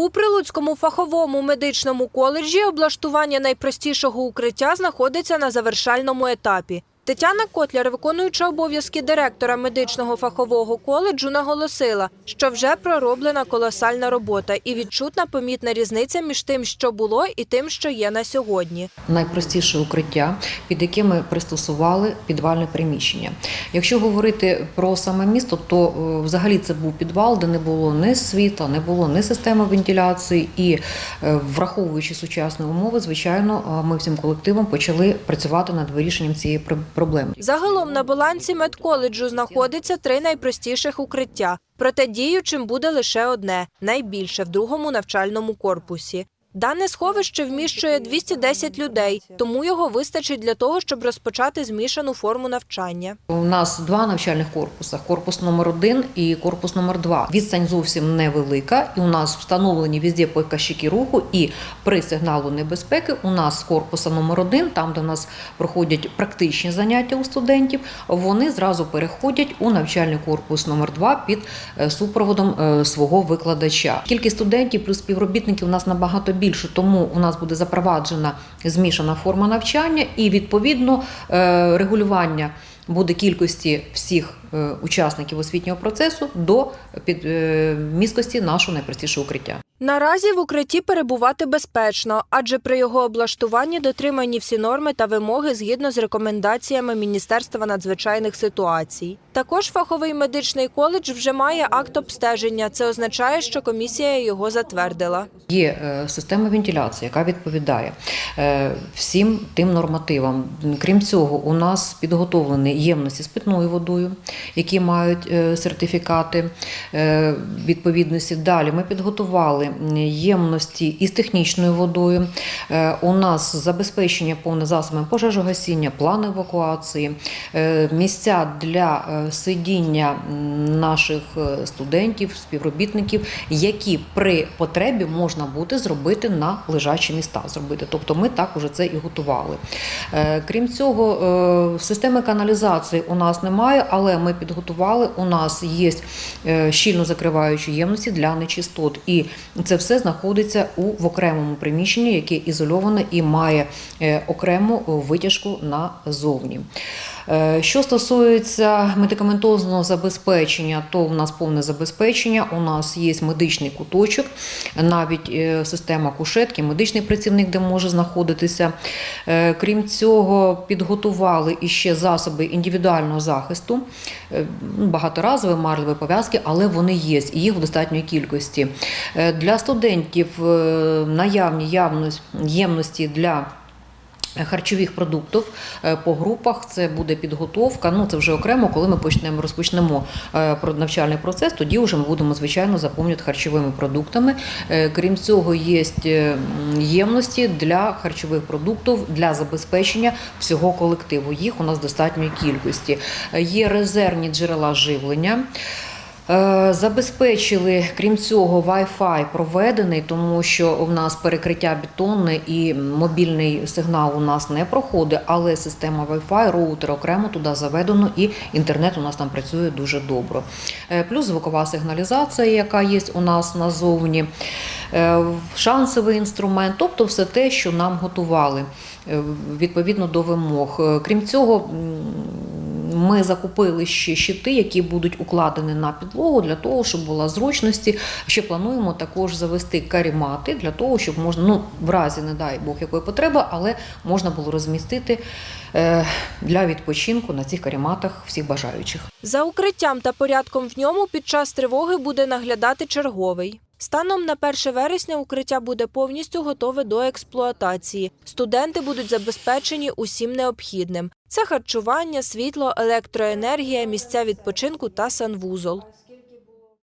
У Прилуцькому фаховому медичному коледжі облаштування найпростішого укриття знаходиться на завершальному етапі. Тетяна Котляр, виконуюча обов'язки директора медичного фахового коледжу, наголосила, що вже пророблена колосальна робота і відчутна помітна різниця між тим, що було, і тим, що є на сьогодні. найпростіше укриття, під яке ми пристосували підвальне приміщення. Якщо говорити про саме місто, то е, взагалі це був підвал, де не було ні світла, не було ні системи вентиляції. І е, враховуючи сучасні умови, звичайно, е, ми всім колективом почали працювати над вирішенням цієї пр- проблеми. Загалом на балансі медколеджу знаходиться три найпростіших укриття. Проте діючим буде лише одне найбільше в другому навчальному корпусі. Дане сховище вміщує 210 людей, тому його вистачить для того, щоб розпочати змішану форму навчання. У нас два навчальних корпуси: корпус номер один і корпус номер два. Відстань зовсім невелика, і у нас встановлені везде показчики руху. І при сигналу небезпеки у нас з корпуса номер один, там де у нас проходять практичні заняття у студентів, вони зразу переходять у навчальний корпус номер два під е, супроводом е, свого викладача. Кількість студентів плюс співробітників у нас набагато більше, тому у нас буде запроваджена змішана форма навчання і відповідно е, регулювання буде кількості всіх е, учасників освітнього процесу до е, нашого найпростішого укриття. Наразі в укритті перебувати безпечно, адже при його облаштуванні дотримані всі норми та вимоги згідно з рекомендаціями Міністерства надзвичайних ситуацій. Також фаховий медичний коледж вже має акт обстеження. Це означає, що комісія його затвердила. Є е, система вентиляції, яка відповідає е, всім тим нормативам. Крім цього, у нас підготовлені ємності з питною водою, які мають е, сертифікати відповідності. Далі ми підготували ємності із технічною водою. Е, У нас забезпечення повне засобами пожежогасіння, план евакуації, е, місця для е, сидіння наших студентів, співробітників, які при потребі можна буде зробити на лежачі міста. Зробити, тобто ми так уже це і готували. Крім цього, системи каналізації у нас немає, але ми підготували. У нас є щільно закриваючі ємності для нечистот, і це все знаходиться у в окремому приміщенні, яке ізольоване і має е, окрему витяжку назовні. Е, Що стосується медикаментозного забезпечення, то у нас повне забезпечення. У нас є медичний куточок, навіть е, система кушетки, медичний працівник, де може знаходитися. Е, Крім цього, підготували іще засоби індивідуального захисту, багаторазові марлеві пов'язки, але вони є, і їх в достатньої кількості. Для студентів наявні ємності для харчових продуктів е, по групах. Це буде підготовка. Ну це вже окремо, коли ми почнемо розпочнемо е, навчальний процес. Тоді вже ми будемо звичайно заповнювати харчовими продуктами. Е, Крім цього, є ємності для харчових продуктів для забезпечення всього колективу. Їх у нас достатньої кількості. Є резервні джерела живлення. Е, Забезпечили, крім цього, Wi-Fi проведений, тому що у нас перекриття бетонне і мобільний сигнал у нас не проходить, але система Wi-Fi, роутер окремо туди заведено, і інтернет у нас там працює дуже добре. Е, Плюс звукова сигналізація, яка є у нас назовні, е, шансовий інструмент, тобто все те, що нам готували відповідно до вимог. Крім цього, ми закупили ще щити, які будуть укладені на підлогу для того, щоб була зручності. Ще плануємо також завести карімати для того, щоб можна, ну в разі, не дай Бог, якої потреби, але можна було розмістити е, для відпочинку на цих каріматах всіх бажаючих. За укриттям та порядком в ньому під час тривоги буде наглядати черговий. Станом на 1 вересня укриття буде повністю готове до експлуатації. Студенти будуть забезпечені усім необхідним: це харчування, світло, електроенергія, місця відпочинку та санвузол.